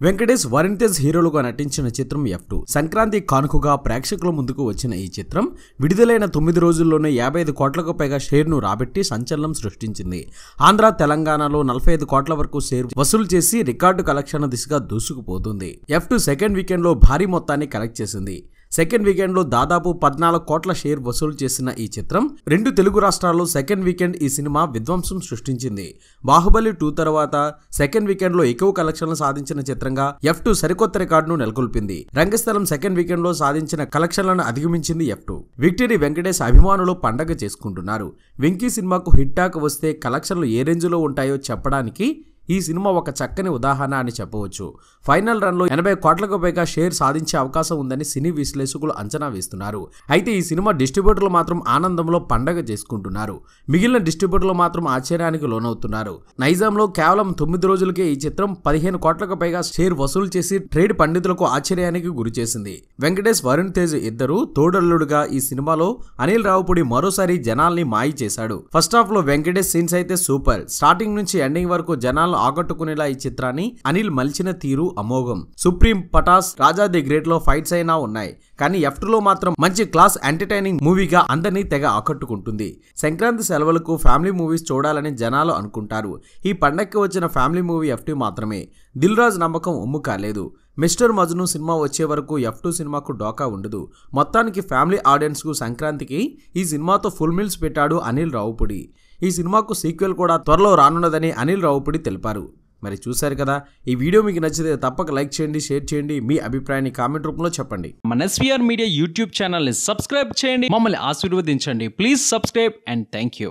వెంకటేష్ వరుణ్ తేజ్ హీరోలుగా నటించిన చిత్రం ఎఫ్ టూ సంక్రాంతి కానుకగా ప్రేక్షకుల ముందుకు వచ్చిన ఈ చిత్రం విడుదలైన తొమ్మిది రోజుల్లోనే యాభై ఐదు కోట్లకు పైగా షేర్ను రాబెట్టి సంచలనం సృష్టించింది. ఆంధ్ర తెలంగాణలో నలభై ఐదు కోట్ల వరకు షేర్ వసూలు చేసి రికార్డు కలెక్షన్ దిశగా దూసుకుపోతుంది. ఎఫ్ టూ సెకండ్ వీకెండ్లో భారీ మొత్తాన్ని కలెక్ట్ చేసింది. సెకండ్ వీకెండ్లో దాదాపు పద్నాలుగు కోట్ల షేర్ వసూలు చేసిన ఈ చిత్రం రెండు తెలుగు రాష్ట్రాల్లో సెకండ్ వీకెండ్ ఈ సినిమా విధ్వంసం సృష్టించింది. బాహుబలి టూ తర్వాత సెకండ్ వీకెండ్లో ఎక్కువ కలెక్షన్లు సాధించిన చిత్రంగా ఎఫ్ టూ సరికొత్త రికార్డును నెలకొల్పింది. రంగస్థలం సెకండ్ వీకెండ్లో సాధించిన కలెక్షన్లను అధిగమించింది ఎఫ్ టూ. విక్టరీ వెంకటేష్ అభిమానులు పండగ చేసుకుంటున్నారు. వెంకీ సినిమాకు హిట్ టాక్ వస్తే కలెక్షన్లు ఏ రేంజ్లో ఉంటాయో చెప్పడానికి ఈ సినిమా ఒక చక్కని ఉదాహరణ అని చెప్పవచ్చు. ఫైనల్ రన్లో ఎనభై కోట్లకు పైగా షేర్ సాధించే అవకాశం ఉందని సినీ విశ్లేషకులు అంచనా వేస్తున్నారు. అయితే ఈ సినిమా డిస్ట్రిబ్యూటర్లు మాత్రం ఆనందంలో పండగ చేసుకుంటున్నారు. మిగిలిన డిస్ట్రిబ్యూటర్లు మాత్రం ఆశ్చర్యానికి లోనవుతున్నారు. నైజాంలో కేవలం తొమ్మిది రోజులకే ఈ చిత్రం పదిహేను కోట్లకు పైగా షేర్ వసూలు చేసి ట్రేడ్ పండితులకు ఆశ్చర్యానికి గురి చేసింది. వెంకటేష్ వరుణ్ తేజ్ ఇద్దరు తోడల్లుడుగా ఈ సినిమాలో అనిల్ రావుపూడి మరోసారి జనాల్ని మాయి చేశాడు. ఫస్ట్ హాఫ్లో వెంకటేష్ సీన్స్ అయితే సూపర్. స్టార్టింగ్ నుంచి ఎండింగ్ వరకు జనాలు ఆకట్టుకునేలా ఈ చిత్రాన్ని అనిల్ మలిచిన తీరు అమోఘం. సుప్రీం పటాస్ రాజా ది గ్రేట్లో ఫైట్స్ అయినా ఉన్నాయి. కానీ ఎఫ్లో మాత్రం మంచి క్లాస్ ఎంటర్టైనింగ్ మూవీగా అందరినీ తెగ ఆకట్టుకుంటుంది. సంక్రాంతి సెలవులకు ఫ్యామిలీ మూవీస్ చూడాలని జనాలు అనుకుంటారు. ఈ పండక్కి వచ్చిన ఫ్యామిలీ మూవీ ఎఫ్ మాత్రమే. దిల్ రాజ్ నమ్మకం ఉమ్ము కాలేదు. మిస్టర్ మజ్ను సినిమా వచ్చే వరకు ఎఫ్ టూ సినిమాకు డోకా ఉండదు. మొత్తానికి ఫ్యామిలీ ఆడియన్స్కు సంక్రాంతికి ఈ సినిమాతో ఫుల్ మీల్స్ పెట్టాడు అనిల్ రావుపుడి. ఈ సినిమాకు సీక్వెల్ కూడా త్వరలో రానున్నదని అనిల్ రావుపుడి తెలిపారు. మరి చూశారు కదా ఈ వీడియో మీకు నచ్చితే తప్పక లైక్ చేయండి షేర్ చేయండి మీ అభిప్రాయాన్ని కామెంట్ రూపంలో చెప్పండి. మన ఎస్వీఆర్ మీడియా యూట్యూబ్ ఛానల్ని సబ్స్క్రైబ్ చేయండి మమ్మల్ని ఆశీర్వదించండి. Please subscribe and thank you